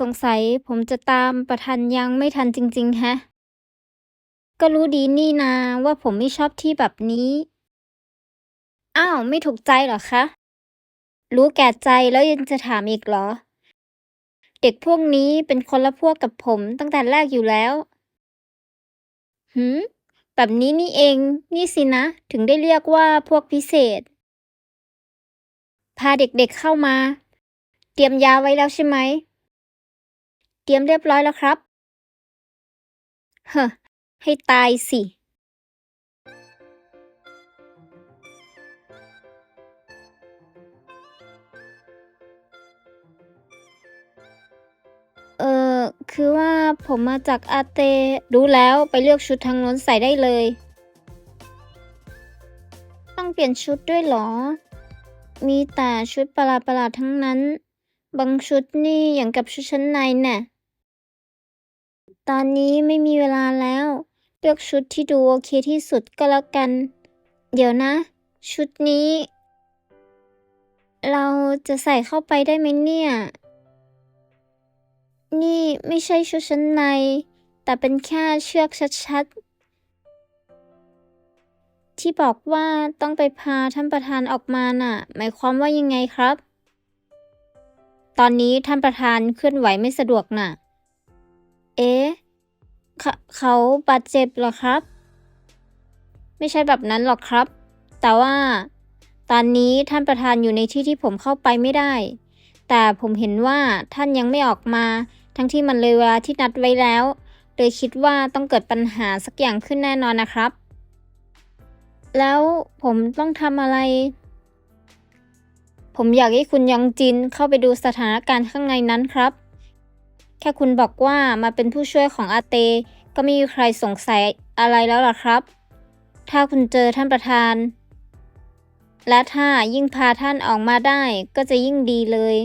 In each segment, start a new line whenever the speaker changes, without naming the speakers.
สงสัยผมจะตามประธานยังไม่ทันจริงๆแฮะ ก็รู้ดีนี่นาว่าผมไม่ชอบที่แบบนี้ อ้าว ไม่ถูกใจเหรอคะ รู้แก่ใจแล้วยังจะถามอีกเหรอ เด็กพวกนี้เป็นคนละพวกกับผมตั้งแต่แรกอยู่แล้วหืมแบบนี้นี่เอง นี่สินะ ถึงได้เรียกว่าพวกพิเศษ พาเด็กๆเข้ามา เตรียมยาไว้แล้วใช่ไหม ตรียมเรียบร้อยแล้วครับ เฮ้ให้ตายสิ เออคือว่าผมมาจากอาเต รู้แล้วไปเลือกชุดทางน้นใส่ได้เลย ต้องเปลี่ยนชุดด้วยเหรอ มีแต่ชุดประหลาดๆทั้งนั้น บางชุดนี่อย่างกับชุดชั้นในน่ะ ตอนนี้ไม่มีเวลาแล้ว เลือกชุดที่ดูโอเคที่สุดก็แล้วกัน เดี๋ยวนะ ชุดนี้ เราจะใส่เข้าไปได้ไหมเนี่ย นี่ไม่ใช่ชุดชั้นใน แต่เป็นแค่เชือกชัดๆ ที่บอกว่าต้องไปพาท่านประธานออกมาน่ะ หมายความว่ายังไงครับ ตอนนี้ท่านประธานเคลื่อนไหวไม่สะดวกน่ะ เอ๊ะเขาเขาบาดเจ็บเหรอครับ ไม่ใช่แบบนั้นหรอกครับ แต่ว่า ตอนนี้ท่านประธานอยู่ในที่ที่ผมเข้าไปไม่ได้ แต่ผมเห็นว่าท่านยังไม่ออกมา ทั้งที่มันเลยเวลาที่นัดไว้แล้วเลยคิดว่าต้องเกิดปัญหาสักอย่างขึ้นแน่นอนนะครับ แล้วผมต้องทำอะไร ผมอยากให้คุณยองจินเข้าไปดูสถานการณ์ข้างในนั้นครับ แค่คุณบอกว่ามาเป็นผู้ช่วยของอาเต ก็ไม่มีใครสงสัยอะไรแล้วล่ะครับ ถ้าคุณเจอท่านประธาน และถ้ายิ่งพาท่านออกมาได้ก็จะยิ่งดีเลย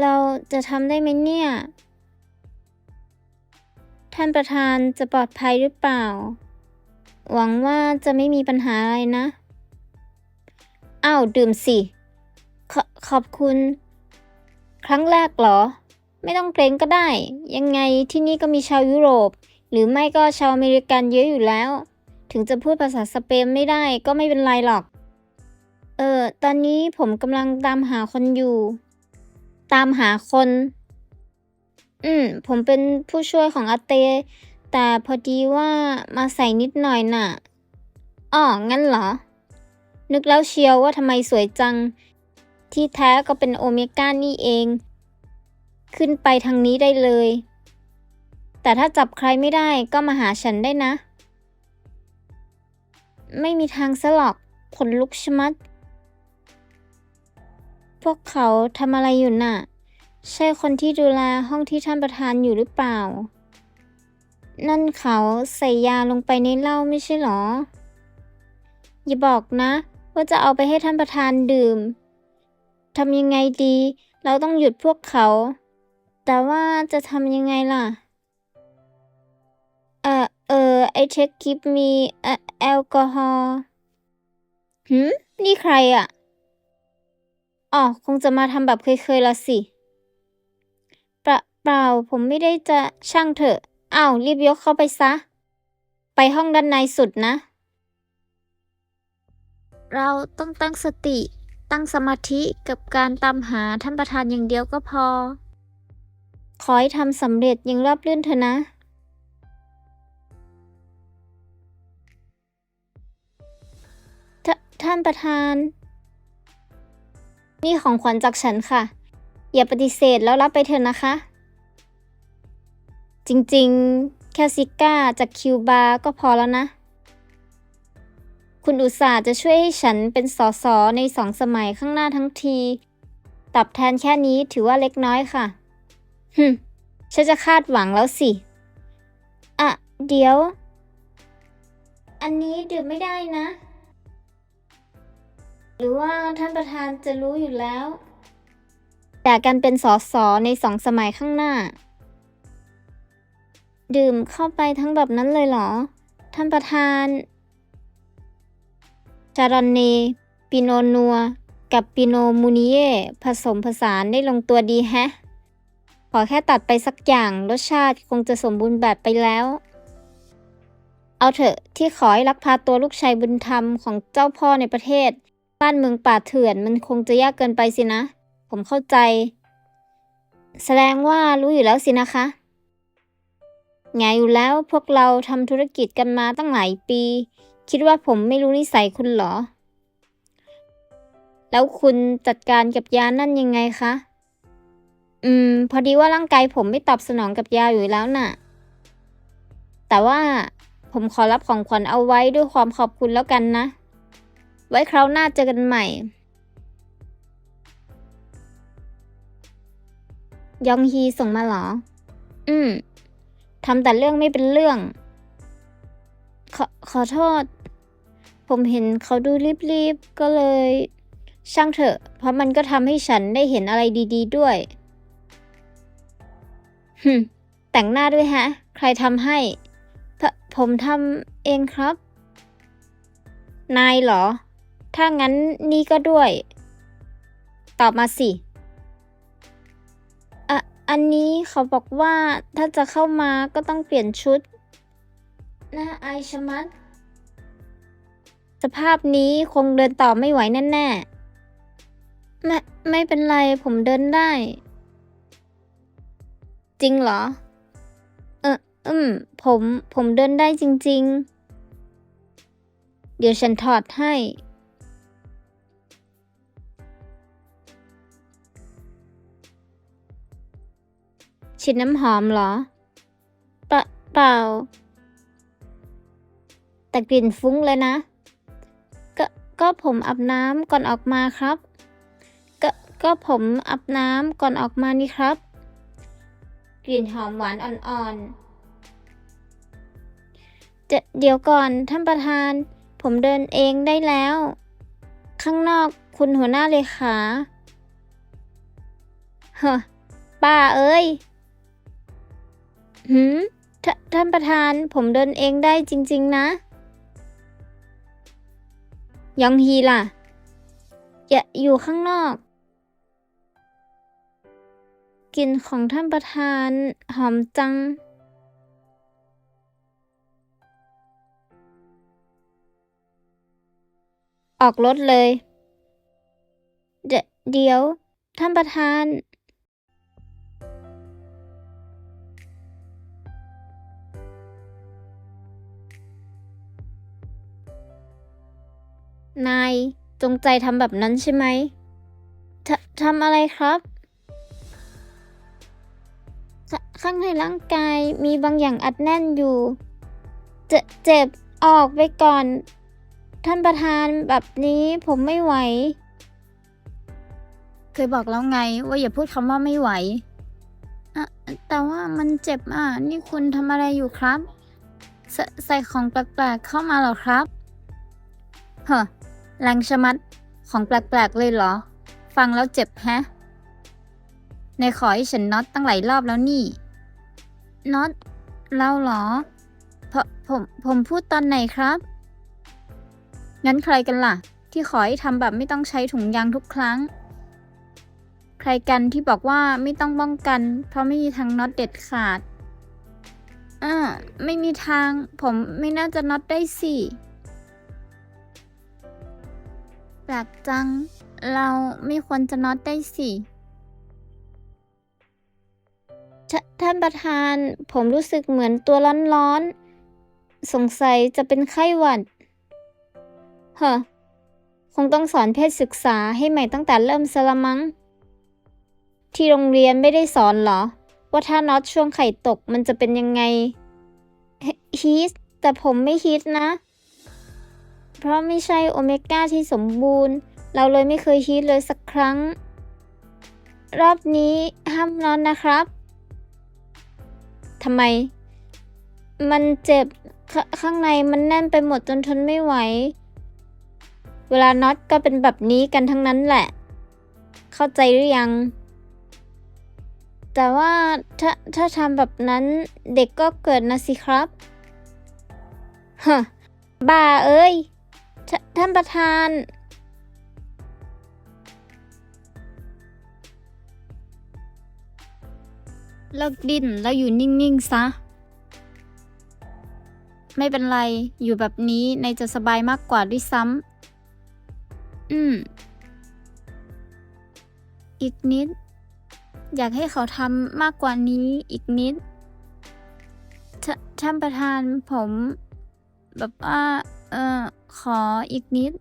เราจะทำได้ไหมเนี่ย ท่านประธานจะปลอดภัยหรือเปล่า หวังว่าจะไม่มีปัญหาอะไรนะ อ้าว ดื่มสิขขอบคุณ ครั้งแรกเหรอ ไม่ต้องเกรงก็ได้ ยังไงที่นี่ก็มีชาวยุโรป หรือไม่ก็ชาวอเมริกันเยอะอยู่แล้ว ถึงจะพูดภาษาสเปนไม่ได้ก็ไม่เป็นไรหรอก เออ ตอนนี้ผมกำลังตามหาคนอยู่ ตามหาคน อืม ผมเป็นผู้ช่วยของอาเต แต่พอดีว่ามาใส่นิดหน่อยน่ะอ๋องั้นเหรอ นึกแล้วเชียวว่าทำไมสวยจัง ที่แท้ก็เป็นโอเมก้านี่เอง ขึ้นไปทางนี้ได้เลย แต่ถ้าจับใครไม่ได้ก็มาหาฉันได้นะ ไม่มีทางซะหรอกขนลุกชมัด พวกเขาทำอะไรอยู่น่ะ ใช่คนที่ดูแลห้องที่ท่านประธานอยู่หรือเปล่า นั่นเขาใส่ยาลงไปในเหล้าไม่ใช่หรอ อย่าบอกนะ ว่าจะเอาไปให้ท่านประธานดื่ม ทำยังไงดี เราต้องหยุดพวกเขา แต่ว่าจะทำยังไงล่ะ เออเออไอเช็คกิฟมีอแอลกอฮอล์หืม นี่ใครอะ อ๋อ คงจะมาทำแบบเคยๆละสิเปล่าเปล่า ผมไม่ได้จะช่างเถอะ อ้าว รีบยกเข้าไปซะ ไปห้องด้านในสุดนะ เราต้องตั้งสติ ตั้งสมาธิกับการตามหาท่านประธานอย่างเดียวก็พอ ขอให้ทำสำเร็จอย่างราบรื่นเถอะนะทท่านประธาน นี่ของขวัญจากฉันค่ะ อย่าปฏิเสธแล้วรับไปเถอะนะคะ จริงๆ แค่ซิก้าจากคิวบาก็พอแล้วนะ คุณอุตส่าห์จะช่วยให้ฉันเป็นสอสอในสองสมัยข้างหน้าทั้งที ตอบแทนแค่นี้ถือว่าเล็กน้อยค่ะฮึฉันจะคาดหวังแล้วสิ อะ เดี๋ยว อันนี้ดื่มไม่ได้นะ หรือว่าท่านประธานจะรู้อยู่แล้ว แต่การเป็นสอสอในสองสมัยข้างหน้า ดื่มเข้าไปทั้งแบบนั้นเลยเหรอ ท่านประธาน จารอนเนปิโนนัว กับปิโนมูนิเย่ผสมผสานได้ลงตัวดีแฮะ ขอแค่ตัดไปสักอย่างรสชาติคงจะสมบูรณ์แบบไปแล้ว เอาเถอะที่ขอให้ลักพาตัวลูกชายบุญธรรมของเจ้าพ่อในประเทศ บ้านเมืองป่าเถื่อนมันคงจะยากเกินไปสินะ ผมเข้าใจ แสดงว่ารู้อยู่แล้วสินะคะไงอยู่แล้วพวกเราทำธุรกิจกันมาตั้งหลายปี คิดว่าผมไม่รู้นิสัยคุณเหรอ แล้วคุณจัดการกับยานั่นยังไงคะ อืม พอดีว่าร่างกายผมไม่ตอบสนองกับยาอยู่แล้วน่ะ แต่ว่าผมขอรับของขวัญเอาไว้ด้วยความขอบคุณแล้วกันนะ ไว้คราวหน้าเจอกันใหม่ ยองฮีส่งมาเหรอ อืมทำแต่เรื่องไม่เป็นเรื่อง ขอขอโทษ ผมเห็นเขาดูรีบๆ ก็เลย ช่างเถอะ เพราะมันก็ทำให้ฉันได้เห็นอะไรดีๆด้วยฮึแต่งหน้าด้วยฮะ ใครทำให้ ผมทำเองครับ นายเหรอ ถ้างั้นนี่ก็ด้วย ตอบมาสิอะอันนี้เขาบอกว่าถ้าจะเข้ามาก็ต้องเปลี่ยนชุดน่าอายชะมัด สภาพนี้คงเดินต่อไม่ไหวแน่ๆ ไม่ไม่เป็นไรผมเดินได้ จริงเหรอ เอออืม ผมผมเดินได้จริง ๆ เดี๋ยวฉันถอดให้ ฉีดน้ำหอมเหรอปะเปล่า แต่กลิ่นฟุ้งเลยนะ ก็ผมอาบน้ำก่อนออกมาครับ ก็ก็ผมอาบน้ำก่อนออกมานี่ครับ กลิ่นหอมหวานอ่อนๆเดเดี๋ยวก่อนท่านประธาน ผมเดินเองได้แล้ว ข้างนอกคุณหัวหน้าเลขาเฮ้อป้าเอ้ยหืมท่านประธานผมเดินเองได้จริง ๆ นะ ยองฮีล่ะ อย่าอยู่ข้างนอก กลิ่นของท่านประธานหอมจัง ออกรถเลย เดเดี๋ยว ท่านประธาน นายจงใจทำแบบนั้นใช่ไหมททำอะไรครับขข้างในร่างกายมีบางอย่างอัดแน่นอยู่ เจเจ็บออกไปก่อน ท่านประธานแบบนี้ผมไม่ไหว เคยบอกแล้วไงว่าอย่าพูดคำว่าไม่ไหวอะแต่ว่ามันเจ็บอะ นี่คุณทำอะไรอยู่ครับ ใส่ของแปลกๆเข้ามาเหรอครับเฮ้อ แรงชะมัดของแปลกๆเลยเหรอ ฟังแล้วเจ็บแฮะในขอให้ฉันน็อตตั้งหลายรอบแล้วนี่ น็อตเราเหรอผผมผมพูดตอนไหนครับ งั้นใครกันล่ะ ที่ขอให้ทำแบบไม่ต้องใช้ถุงยางทุกครั้ง ใครกันที่บอกว่าไม่ต้องป้องกัน เพราะไม่มีทางน็อตเด็ดขาดอ่าไม่มีทาง ผมไม่น่าจะน็อตได้สิ แปลกจัง เราไม่ควรจะน็อตได้สิทท่านประธานผมรู้สึกเหมือนตัวร้อนๆ สงสัยจะเป็นไข้หวัด เฮ้อ คงต้องสอนเพศศึกษาให้ใหม่ตั้งแต่เริ่มสละมัง้ง ที่โรงเรียนไม่ได้สอนเหรอ ว่าถ้าน็อตช่วงไข่ตกมันจะเป็นยังไงฮฮีทแต่ผมไม่ฮีทนะ เพราะไม่ใช่โอเมก้าที่สมบูรณ์ เราเลยไม่เคยฮีทเลยสักครั้ง รอบนี้ห้ามนอนนะครับทำไม มันเจ็บขข้างในมันแน่นไปหมดจนทนไม่ไหว เวลาน็อตก็เป็นแบบนี้กันทั้งนั้นแหละ เข้าใจหรือยัง แต่ว่าถ้าถ้าทำแบบนั้นเด็กก็เกิดนะสิครับฮะบ้าเอ้ย ท่านประธาน เลิกดิ้นแล้วอยู่นิ่ง ๆ ซะ ไม่เป็นไร อยู่แบบนี้ในจะสบายมากกว่าด้วยซ้ำ อืม อีกนิด อยากให้เขาทำมากกว่านี้อีกนิดท่านประธานผม แบบว่า เออ ขออีกนิด